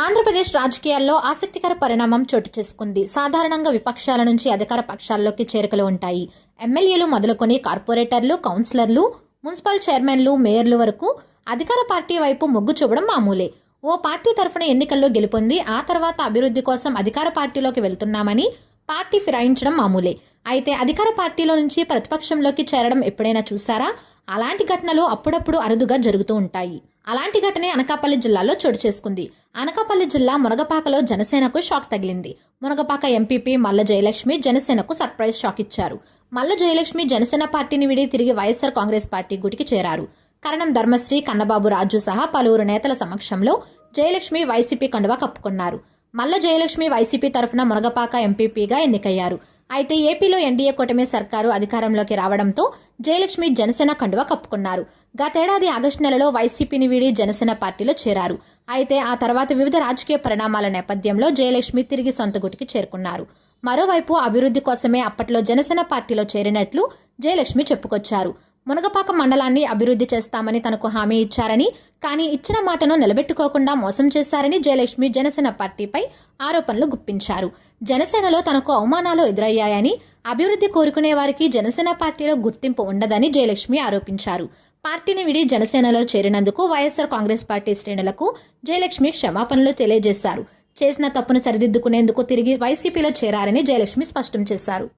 ఆంధ్రప్రదేశ్ రాజకీయాల్లో ఆసక్తికర పరిణామం చోటు చేసుకుంది. సాధారణంగా విపక్షాల నుంచి అధికార పక్షాల్లోకి చేరికలు ఉంటాయి. ఎమ్మెల్యేలు మొదలుకొని కార్పొరేటర్లు కౌన్సిలర్లు మున్సిపల్ చైర్మన్లు మేయర్లు వరకు అధికార పార్టీ వైపు మొగ్గు చూపడం మామూలే. ఓ పార్టీ తరఫున ఎన్నికల్లో గెలుపొంది ఆ తర్వాత అభివృద్ధి కోసం అధికార పార్టీలోకి వెళ్తున్నామని పార్టీ ఫిరాయించడం మామూలే. అయితే అధికార పార్టీలో నుంచి ప్రతిపక్షంలోకి చేరడం ఎప్పుడైనా చూసారా అలాంటి ఘటనలు అప్పుడప్పుడు అరుదుగా జరుగుతూ ఉంటాయి. అలాంటి ఘటనే అనకాపల్లి జిల్లాలో చోటు చేసుకుంది. అనకాపల్లి జిల్లా మునగపాకలో జనసేనకు షాక్ తగిలింది. మునగపాక ఎంపీపీ మల్ల జయలక్ష్మి జనసేనకు సర్ప్రైజ్ షాక్ ఇచ్చారు. మల్ల జయలక్ష్మి జనసేన పార్టీని విడి తిరిగి వైఎస్ఆర్ కాంగ్రెస్ పార్టీ గుటికి చేరారు. కరణం ధర్మశ్రీ కన్నబాబు రాజు సహా పలువురు నేతల సమక్షంలో జయలక్ష్మి వైసీపీ కండువా కప్పుకున్నారు. మల్ల జయలక్ష్మి వైసీపీ తరఫున మునగపాక ఎంపీపీగా ఎన్నికయ్యారు. అయితే ఏపీలో ఎన్డీఏ కూటమి సర్కారు అధికారంలోకి రావడంతో జయలక్ష్మి జనసేన కండువా కప్పుకున్నారు. గతేడాది ఆగస్టు నెలలో వైసీపీని వీడి జనసేన పార్టీలో చేరారు. అయితే ఆ తర్వాత వివిధ రాజకీయ పరిణామాల నేపథ్యంలో జయలక్ష్మి తిరిగి సొంత గుటికి చేరుకున్నారు. మరోవైపు అభివృద్ధి కోసమే అప్పట్లో జనసేన పార్టీలో చేరినట్లు జయలక్ష్మి చెప్పుకొచ్చారు. మునగపాక మండలాన్ని అభివృద్ధి చేస్తామని తనకు హామీ ఇచ్చారని కానీ ఇచ్చిన మాటను నిలబెట్టుకోకుండా మోసం చేశారని జయలక్ష్మి జనసేన పార్టీపై ఆరోపణలు గుప్పించారు. జనసేనలో తనకు అవమానాలు ఎదురయ్యాయని అభివృద్ధి కోరుకునే వారికి జనసేన పార్టీలో గుర్తింపు ఉండదని జయలక్ష్మి ఆరోపించారు. పార్టీని విడి జనసేనలో చేరినందుకు వైఎస్ఆర్ కాంగ్రెస్ పార్టీ శ్రేణులకు జయలక్ష్మి క్షమాపణలు తెలియజేశారు. చేసిన తప్పును సరిదిద్దుకునేందుకు తిరిగి వైసీపీలో చేరారని జయలక్ష్మి స్పష్టం చేశారు.